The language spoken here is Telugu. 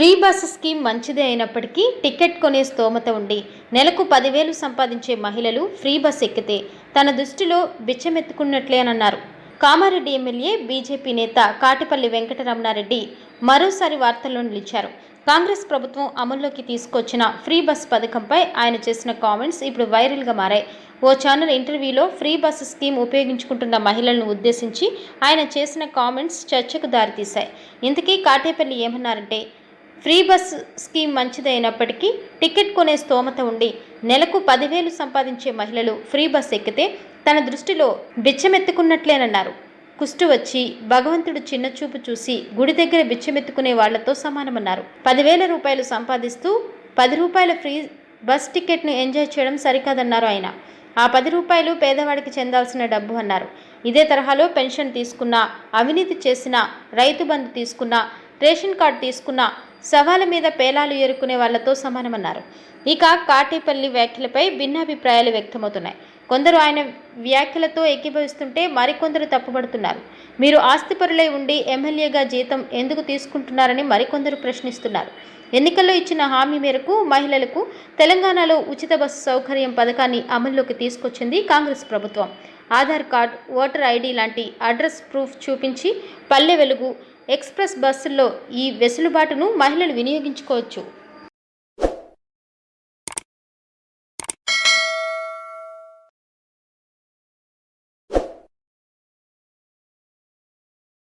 ఫ్రీ బస్ స్కీమ్ మంచిదే అయినప్పటికీ టికెట్ కొనే స్తోమత ఉండి నెలకు పదివేలు సంపాదించే మహిళలు ఫ్రీ బస్ ఎక్కితే తన దృష్టిలో బిచ్చమెత్తుకున్నట్లే అని అన్నారు. కామారెడ్డి ఎమ్మెల్యే బీజేపీ నేత కాటిపల్లి వెంకటరమణారెడ్డి మరోసారి వార్తల్లో నిలిచారు. కాంగ్రెస్ ప్రభుత్వం అమల్లోకి తీసుకొచ్చిన ఫ్రీ బస్ పథకంపై ఆయన చేసిన కామెంట్స్ ఇప్పుడు వైరల్గా మారాయి. ఓ ఛానల్ ఇంటర్వ్యూలో ఫ్రీ బస్సు స్కీమ్ ఉపయోగించుకుంటున్న మహిళలను ఉద్దేశించి ఆయన చేసిన కామెంట్స్ చర్చకు దారితీశాయి. ఇంతకీ కాటేపల్లి ఏమన్నారంటే ఫ్రీ బస్ స్కీమ్ మంచిదైనప్పటికీ టికెట్ కొనే స్తోమత ఉండి నెలకు పదివేలు సంపాదించే మహిళలు ఫ్రీ బస్ ఎక్కితే తన దృష్టిలో బిచ్చమెత్తుకున్నట్లేనన్నారు. కుష్టు వచ్చి భగవంతుడు చిన్న చూపు చూసి గుడి దగ్గర బిచ్చమెత్తుకునే వాళ్ళతో సమానమన్నారు. పదివేల రూపాయలు సంపాదిస్తూ పది రూపాయల ఫ్రీ బస్ టికెట్ను ఎంజాయ్ చేయడం సరికాదన్నారు ఆయన. ఆ పది రూపాయలు పేదవాడికి చెందాల్సిన డబ్బు అన్నారు. ఇదే తరహాలో పెన్షన్ తీసుకున్న అవినీతి చేసిన రైతు బంధు తీసుకున్న రేషన్ కార్డు తీసుకున్న సవాల మీద పేలాలు ఎరుకునే వాళ్ళతో సమానమన్నారు. ఇక కాటేపల్లి వ్యాఖ్యలపై భిన్నాభిప్రాయాలు వ్యక్తమవుతున్నాయి. కొందరు ఆయన వ్యాఖ్యలతో ఏకీభవిస్తుంటే మరికొందరు తప్పుపడుతున్నారు. మీరు ఆస్తిపరులై ఉండి ఎమ్మెల్యేగా జీతం ఎందుకు తీసుకుంటున్నారని మరికొందరు ప్రశ్నిస్తున్నారు. ఎన్నికల్లో ఇచ్చిన హామీ మేరకు మహిళలకు తెలంగాణలో ఉచిత బస్సు సౌకర్యం పథకాన్ని అమల్లోకి తీసుకొచ్చింది కాంగ్రెస్ ప్రభుత్వం. ఆధార్ కార్డ్ ఓటర్ ఐడి లాంటి అడ్రస్ ప్రూఫ్ చూపించి పల్లె వెలుగు ఎక్స్ప్రెస్ బస్సుల్లో ఈ వెసులుబాటును మహిళలు వినియోగించుకోవచ్చు.